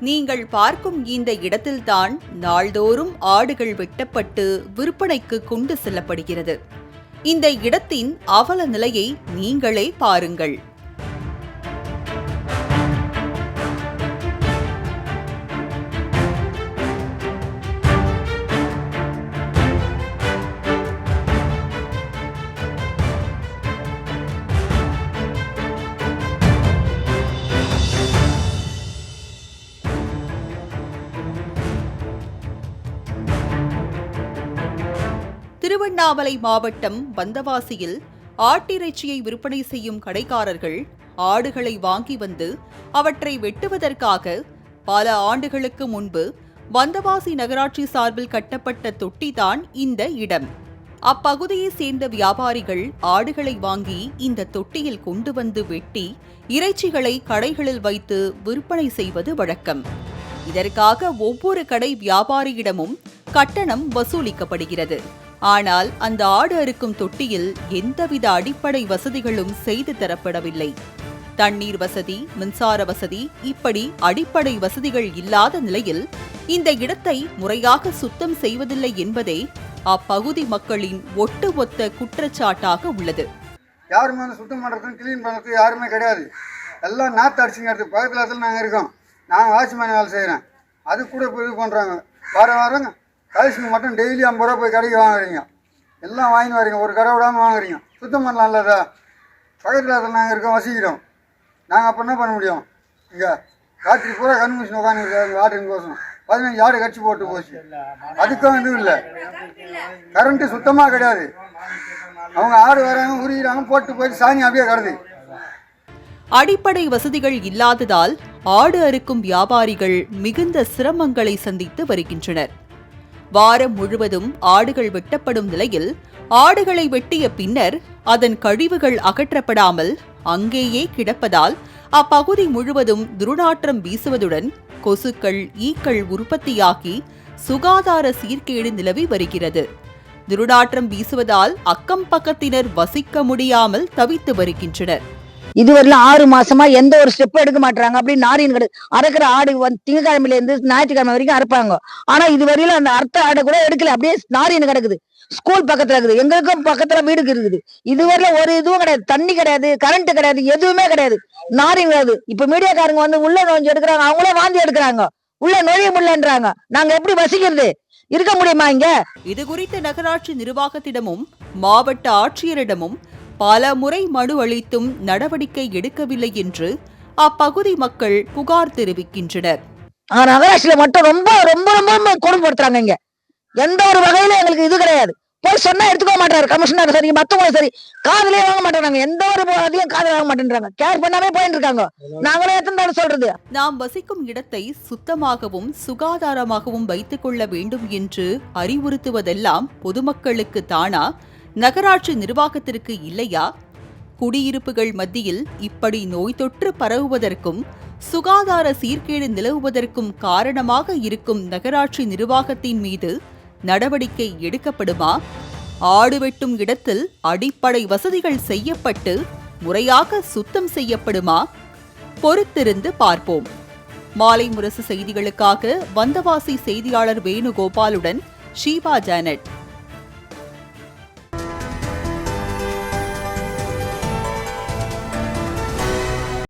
நீங்கள் பார்க்கும் இந்த இடத்தில்தான் நாள்தோறும் ஆடுகள் வெட்டப்பட்டு விற்பனைக்கு கொண்டு செல்லப்படுகிறது. இந்த இடத்தின் அவல நிலையை நீங்களே பாருங்கள். திருவண்ணாமலை மாவட்டம் வந்தவாசியில் ஆட்டிறைச்சியை விற்பனை செய்யும் கடைக்காரர்கள் ஆடுகளை வாங்கி வந்து அவற்றை வெட்டுவதற்காக பல ஆண்டுகளுக்கு முன்பு வந்தவாசி நகராட்சி சார்பில் கட்டப்பட்ட தொட்டிதான் இந்த இடம். அப்பகுதியைச் சேர்ந்த வியாபாரிகள் ஆடுகளை வாங்கி இந்த தொட்டியில் கொண்டு வந்து வெட்டி இறைச்சிகளை கடைகளில் வைத்து விற்பனை செய்வது வழக்கம். இதற்காக ஒவ்வொரு கடை வியாபாரியிடமும் கட்டணம் வசூலிக்கப்படுகிறது. ஆனால் அந்த ஆடு அறுக்கும் தொட்டியில் எந்தவித அடிப்படை வசதிகளும் செய்து தரப்படவில்லை. தண்ணீர் வசதி மின்சார வசதி இப்படி அடிப்படை வசதிகள் இல்லாத நிலையில் இந்த இடத்தை முறையாக சுத்தம் செய்வதில்லை என்பதே அப்பகுதி மக்களின் ஒட்டுமொத்த குற்றச்சாட்டாக உள்ளது. யாருமே வந்து சுத்தம் பண்ணுறதுக்கு கிளீன் பண்ணுறதுக்கு யாருமே கிடையாது. எல்லாம் நாற்று அடிச்சுங்கிறது பக்கத்தில் இடத்துல நாங்கள் இருக்கோம். நான் வாட்ச்மேன் வேலை செய்கிறேன் அது கூட இது பண்ணுறாங்க வாரம் வாரம் கலெக்ஷன் மட்டும் டெய்லி ஐம்பது ரூபா போய் கடைக்கு வாங்குறீங்க. எல்லாம் வாங்கின்னு வரீங்க. ஒரு கடை விடாமல் வாங்குறீங்க. சுத்தம் பண்ணலாம்ல அதை? பக்கத்தில் இடத்துல நாங்கள் இருக்கோம் வசிக்கிறோம். நாங்கள் அப்போ என்ன பண்ண முடியும்? இங்கே ராத்திரி பூரா கன்மிஷன் உட்காந்துருக்காங்க ஆட்டுக்கு கோசம் பதினஞ்சு ஆடு கட்சி போட்டு போச்சு. அதுக்கும் இதுவும் இல்லை. கரண்ட்டு சுத்தமாக கிடையாது. அவங்க ஆடு வராங்க உருகிறாங்க போட்டு போயிட்டு சாணி அப்படியே கிடது அடிப்படை வசதிகள் இல்லாததால் ஆடு அறுக்கும் வியாபாரிகள் மிகுந்த சிரமங்களை சந்தித்து வருகின்றனர். வாரம் முழுவதும் ஆடுகள் வெட்டப்படும் நிலையில் ஆடுகளை வெட்டிய பின்னர் அதன் கழிவுகள் அகற்றப்படாமல் அங்கேயே கிடப்பதால் அப்பகுதி முழுவதும் துர்நாற்றம் வீசுவதுடன் கொசுக்கள் ஈக்கள் உற்பத்தியாகி சுகாதார சீர்கேடு நிலவி வருகிறது. துர்நாற்றம் வீசுவதால் அக்கம் பக்கத்தினர் வசிக்க முடியாமல் தவித்து வருகின்றனர். இதுவரையிலும் ஆறு மாசமா எந்த ஒரு ஸ்டெப் எடுக்க மாட்டாங்க அப்படி நாரின் கடை அறுக்கிற ஆடு வந்து திங்கக்கிழமையில இருந்து ஞாயிற்றுக்கிழமை வரைக்கும் அறுப்பாங்க. ஆனா இதுவரையிலும் அந்த அர்த்த ஆடை கூட எடுக்கல. அப்படியே நாரின் கிடக்குது. ஸ்கூல் பக்கத்துல இருக்குது. எங்களுக்கும் பக்கத்துல வீடுக்கு இருக்குது. இதுவரையில ஒரு இதுவும் கிடையாது. தண்ணி கிடையாது. கரண்ட் கிடையாது. எதுவுமே கிடையாது. நாரின் கிடையாது இப்ப மீடியாக்காரங்க வந்து உள்ள நோஞ்சு எடுக்கிறாங்க. அவங்களே வாந்தி எடுக்கிறாங்க. உள்ள நுழைய முடியலன்றாங்க. நாங்க எப்படி வசிக்கிறது? இருக்க முடியுமா இங்க? இது குறித்து நகராட்சி நிர்வாகத்திடமும் மாவட்ட ஆட்சியரிடமும் பல முறை மனு அளித்தும் நடவடிக்கை எடுக்கவில்லை என்று அப்பகுதி மக்கள் புகார் தெரிவிக்கின்றனர். ஆனா நகராட்சியில மட்டும் ரொம்ப ரொம்ப ரொம்ப கொடுமைப்படுத்துறாங்க இங்க. எந்த ஒரு வகையில எங்களுக்கு இது கிடையாது. போய் சொன்னா எடுத்துக்க மாட்டாரு. கமிஷனர் சரி மத்தவங்களும் சரி காதுலயே வாங்க மாட்டேறாங்க எந்த ஒரு அதையும் காதுல வாங்க மாட்டேன்றாங்க. கேர் பண்ணாமே போயிட்டு இருக்காங்க. நாங்களே எத்தனை சொல்றது. நாம் வசிக்கும் இடத்தை சுத்தமாகவும் சுகாதாரமாகவும் வைத்துக் கொள்ள வேண்டும் என்று அறிவுறுத்துவதெல்லாம் பொதுமக்களுக்கு தானா? நகராட்சி நிர்வாகத்திற்கு இல்லையா? குடியிருப்புகள் மத்தியில் இப்படி நோய் தொற்று பரவுவதற்கும் சுகாதார சீர்கேடு நிலவுவதற்கும் காரணமாக இருக்கும் நகராட்சி நிர்வாகத்தின் மீது நடவடிக்கை எடுக்கப்படுமா? ஆடு வெட்டும் இடத்தில் அடிப்படை வசதிகள் செய்யப்பட்டு முறையாக சுத்தம் செய்யப்படுமா? பொறுத்திருந்து பார்ப்போம். மாலை முரசு செய்திகளுக்காக வந்தவாசி செய்தியாளர் வேணுகோபாலுடன் ஷீபா ஜானட்.